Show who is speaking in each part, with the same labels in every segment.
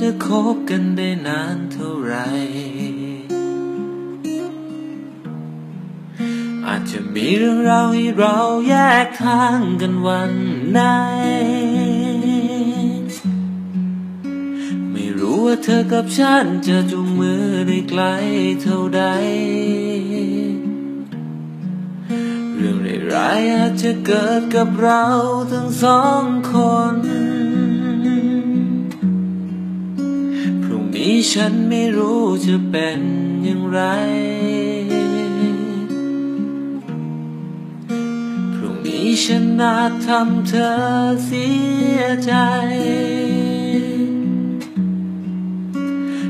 Speaker 1: จะคบกันได้นานเท่าไหรอาจจะมีเรื่องราวให้เราแยกทางกันวันไหน ไม่รู้ว่าเธอกับฉันจะจูงมือได้ไกลเท่าใด เรื่องร้ายๆอาจจะเกิดกับเราทั้งสองคน รุ่งนี้ฉันไม่รู้จะเป็นอย่างไร พรุ่งนี้ฉันอาจทำเธอเสียใจ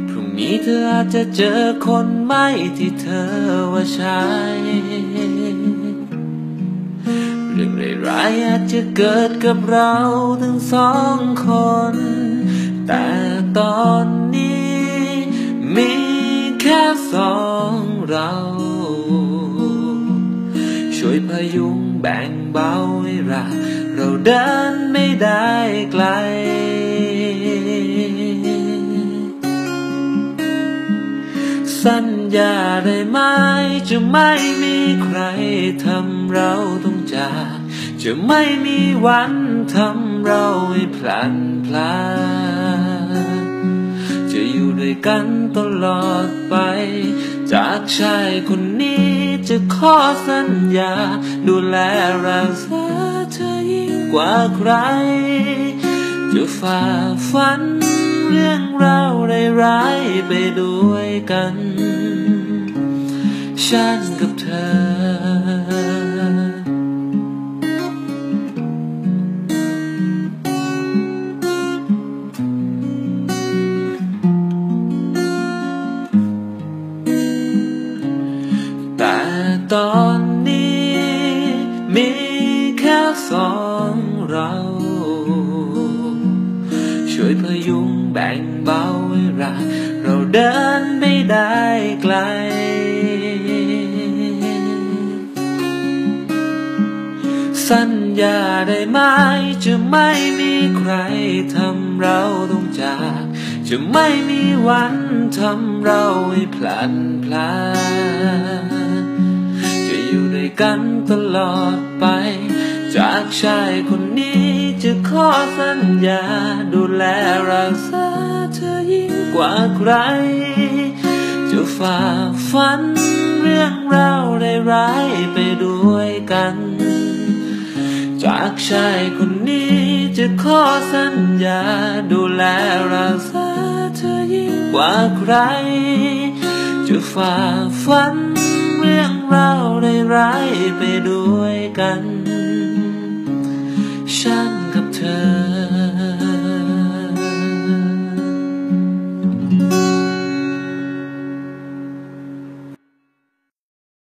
Speaker 1: พรุ่งนี้เธออาจจะเจอคนใหม่ที่เธอว่าใช่เรื่องร้ายๆอาจจะเกิดกับเราทั้งสองคน แต่ตอน สองเรา ช่วยพยุงแบ่งเบาให้เราเราเดินไม่ได้ไกลสัญญาได้ไหมจะไม่มีใครทำเราต้องจากจะไม่มีวันทำเราให้พลันพลาด ด้วยกันตลอดไป จากชายคนนี้จะขอสัญญา ดูแลรักษาเธอยิ่งกว่าใคร จะฝ่าฟันเรื่องราวร้ายๆไปด้วยกัน ฉันกับเธอ ตอนนี้มีแค่สองเรา ช่วยพยุงแบ่งเบาให้เราเราเดินไม่ได้ไกล สัญญาได้ไหมจะไม่มีใครทำเราต้องจากจะไม่มีวันทำเราให้พลันพลาด ด้วยกันตลอดไป จากชายคนนี้จะขอสัญญา ดูแลรักษาเธอยิ่งกว่าใคร จะฝ่าฟันเรื่องราวร้ายไปด้วยกัน จากชายคนนี้จะขอสัญญา ดูแลรักษาเธอยิ่งกว่าใคร จะฝ่าฟัน เราได้ร้ายไปด้วยกัน ฉันกับเธอ